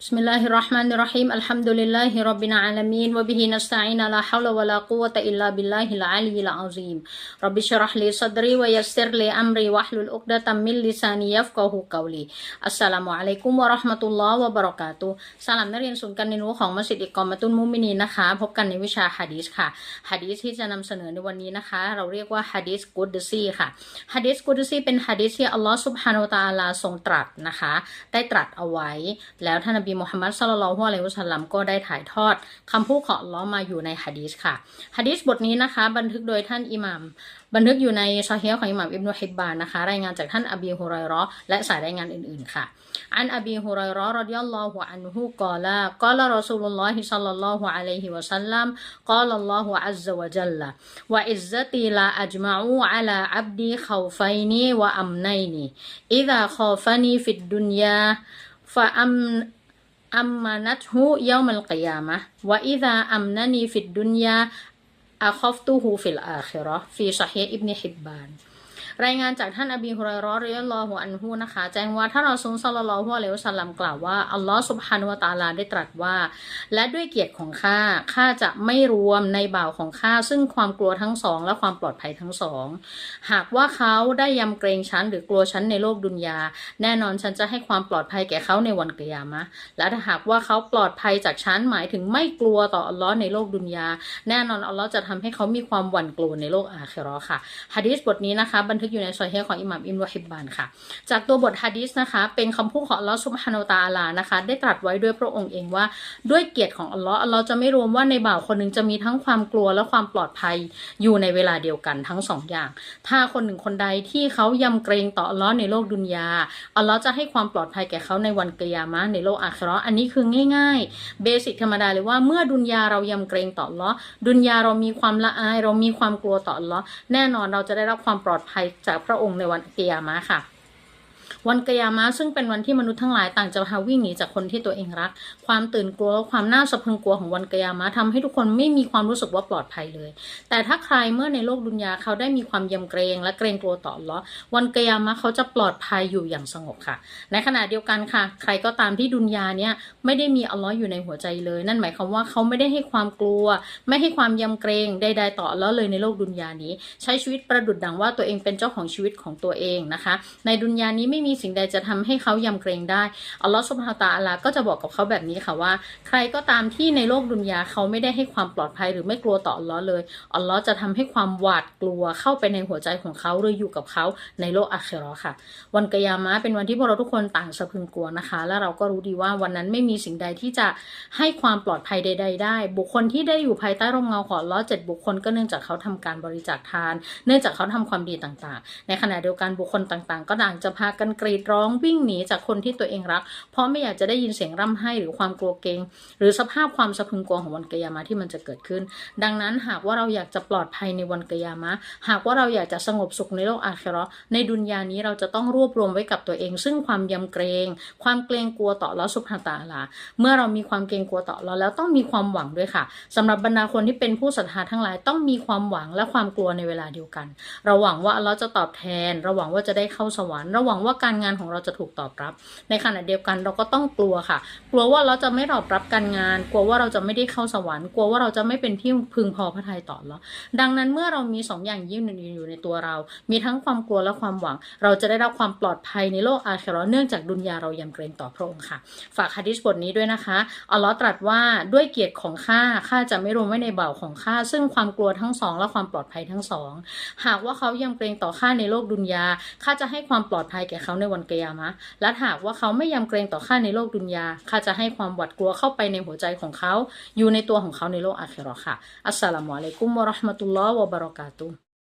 بسم الله الرحمن الرحيم الحمد لله رب العالمين وبه نستعين لا حول ولا قوة إلا بالله العلي العظيم رب شرح لي صدري ويسر لي أمري واحلل عقدة من لساني يفقه قولي السلام عليكم ورحمة الله وبركاته สลามนักเรียนศูนย์การเรียนรู้ของมัสยิกุนซี่ะคะ พบกันในวิชาฮะดีสค่ะฮะดีสที่จะนำเสนอในวันนี้นะคะ เราเรียกว่าฮะดีสกุดซีค่ะฮะดีสกุดซีเป็นฮะดีสที่อัลลอฮ์ซุบฮานุตาลาทรงตรัสนะคะ ได้ตรัสเอาไว้แล้วท่านีมุฮัมมัดสลลัลฮุอะลัยฮิวะสัลลัมก็ได้ถ่ายทอด คำพูดของล้อมาอยู่ในฮะดีษค่ะฮะดีษบทนี้นะคะ บันทึกโดยท่านอิหมัมบันทึกอยู่ในซอฮีของอิหมัมอิบนุฮิบบานนะคะ รายงานจากท่านอบีฮุรอยรอและสายรายงานอื่นๆค่ะ อันอบีฮุรอยรอรดิยัลลอฮุอันฮุกอลากอลารอซูลุลลอฮิซัลลัลลอฮุอะลัยฮิวะสัลลัมกอลัลลอฮุอัลซวะจัลลาวะอิซตีลาอัจมาอูอะลาอับดีเขาไฟนีวะอัมไนนีอิดะขอฟานีฟิดดุนยาฟะอั أمنته يوم القيامة. وإذا أمنني في الدنيا أخفته في الآخرة. في صحيح ابن حبان. รายงานจากท่านอบีฮุรอยราะห์รดิยลลอฮุอันฮุนะคะ แจ้งว่าท่านรอซูลศ็อลลัลลอฮุอะลัยฮิวะสัลลัมกล่าวว่า อัลลอฮ์ซุบฮานุวตาลาได้ตรัสว่า และด้วยเกียรติของข้าข้าจะไม่รวมในบ่าวของข้าซึ่งความกลัวทั้งสอง และความปลอดภัยทั้งสอง หากว่าเขาได้ยำเกรงฉันหรือกลัวฉันในโลกดุนยา แน่นอนฉันจะให้ความปลอดภัยแก่เขาในวันกิยามะ และถ้าหากว่าเขาปลอดภัยจากฉันหมายถึงไม่กลัวต่ออัลลอฮ์ในโลกดุนยา แน่นอนอัลลอฮ์จะทำให้เขามีความหวั่นกลัวในโลกอาคิราค่ะฮะดีษบทนี้นะคะบันทึกอยู่ในซอฮีฮ์ของอิหม่ามอิมรุฮิบบานค่ะ จากตัวบทฮะดีษนะคะ เป็นคำพูดของอัลลอฮ์ซุบฮานาอัลตาลานะคะ ได้ตรัสไว้ด้วยพระองค์เองว่าด้วยเกียรติของอัลลอฮ์อัลลอฮ์จะไม่รวมว่าในบ่าวคนหนึ่งจะมีทั้งความกลัวและความปลอดภัยอยู่ในเวลาเดียวกันทั้งสองอย่าง ถ้าคนหนึ่งคนใดที่เขายำเกรงต่ออัลลอฮ์ในโลกดุนยาอัลลอฮ์จะให้ความปลอดภัยแก่เขาในวันกิยามะในโลกอาคราะอันนี้คือง่ายๆเบสิกธรรมดาเลยว่าเมื่อดุนยาเรายำเกรงต่ออัลลอฮ์ดุนยาเรามีความละอาย เรามีความกลัวต่ออัลลอฮ์แน่นอนเราจะได้รับความปลอดภัยจากพระองค์ในวันกิยามะค่ะ วันกยามะซึ่งเป็นวันที่มนุษย์ทั้งหลายต่างจะพาวิ่งหนีจากคนที่ตัวเองรัก ความตื่นกลัวและความน่าสะพรึงกลัวของวันกยามะห์ทำให้ทุกคนไม่มีความรู้สึกว่าปลอดภัยเลย แต่ถ้าใครเมื่อในโลกดุนยาเขาได้มีความยำเกรงและเกรงกลัวต่อลเลาะวันกยามะเขาจะปลอดภัยอยู่อย่างสงบค่ะ ในขณะเดียวกันค่ะ ใครก็ตามที่ดุนยาเนี่ยไม่ได้มีอัลเลาะห์อยู่ในหัวใจเลย นั่นหมายความว่าเขาไม่ได้ให้ความกลัว ไม่ให้ความยำเกรงใดๆต่ออัลเลาะเลยในโลกดุนยานี้ ใช้ชีวิตประดุดดังว่าตัวเองเป็นเจ้าของชีวิตของตัวเองนะคะ ในดุนยานี้ไม่มีสิ่งใดจะทำให้เขายำเกรงได้อัลลอฮฺสุบฮานะฮูวตะอาลาก็จะบอกกับเขาแบบนี้ค่ะว่า ใครก็ตามที่ในโลกดุนยาเขาไม่ได้ให้ความปลอดภัยหรือไม่กลัวต่ออัลลอฮ์เลยอัลลอฮ์จะทำให้ความหวาดกลัวเข้าไปในหัวใจของเขาหรืออยู่กับเขาในโลกอาคิราค่ะ วันกยามะเป็นวันที่พวกเราทุกคนต่างสะพรึงกลัวนะคะ และเราก็รู้ดีว่าวันนั้นไม่มีสิ่งใดที่จะให้ความปลอดภัยใด ๆ ได้ บุคคลที่ได้อยู่ภายใต้ร่มเงาของอัลลอฮ์เจ็ดบุคคลก็เนื่องจากเขาทำการบริจาคทาน เนื่องจากเขาทำความดีต่างๆ ในขณะเดียวกันบุคคลต่างๆ ก็ต่างจะพากันกรีดร้องวิ่งหนีจากคนที่ตัวเองรัก เพราะไม่อยากจะได้ยินเสียงร่ำไห้หรือความกลัวเกรงหรือสภาพความสะพึงกลัวของวันกยามะที่มันจะเกิดขึ้น ดังนั้นหากว่าเราอยากจะปลอดภัยในวันกยามะ หากว่าเราอยากจะสงบสุขในโลกอาคราะในดุนยานี้เราจะต้องรวบรวมไว้กับตัวเอง ซึ่งความยำเกรง ความเกรงกลัวต่อลเลอสุบฮาตาลา เมื่อเรามีความเกรงกลัวต่อเลาแล้วต้องมีความหวังด้วยค่ะสำหรับบรรดาคนที่เป็นผู้ศรัทธาทั้งหลายต้องมีความหวังและความกลัวในเวลาเดียวกัน เราหวังว่าเลาจะตอบแทน เราหวังว่าจะได้เข้าสวรรค์เราหวังว่าการงานของเราจะถูกตอบรับ ในขณะเดียวกันเราก็ต้องกลัวค่ะ กลัวว่าเราจะไม่ตอบรับการงาน กลัวว่าเราจะไม่ได้เข้าสวรรค์ กลัวว่าเราจะไม่เป็นที่พึงพอพระทัยต่อเราดังนั้นเมื่อเรามีสองอย่างยิ่งอยู่ในตัวเรา มีทั้งความกลัวและความหวัง เราจะได้รับความปลอดภัยในโลกอาเคิเรเนื่องจากดุนยาเรายำเกรงต่อพระองค์ค่ะ ฝากฮะดิษบทนี้ด้วยนะคะอัลลอฮ์ตรัสว่าด้วยเกียรติของข้าข้าจะไม่รวมไว้ในเบ่าวของข้าซึ่งความกลัวทั้งสองและความปลอดภัยทั้งสองหากว่าเขายำเกรงต่อข้าในโลกดุนยาข้าจะให้ความปลอดภัยแก่เขาาในวันกยามะและหากว่าเขาไม่ยำเกรงต่อข้าในโลกดุนยาข้าจะให้ความหวาดกลัวเข้าไปในหัวใจของเขา อยู่ในตัวของเขาในโลกอาคิเรอค่ะอัสสลามุอะลัยกุมวะราะห์มะตุลลอฮ์วะบะเราะกาตุฮ์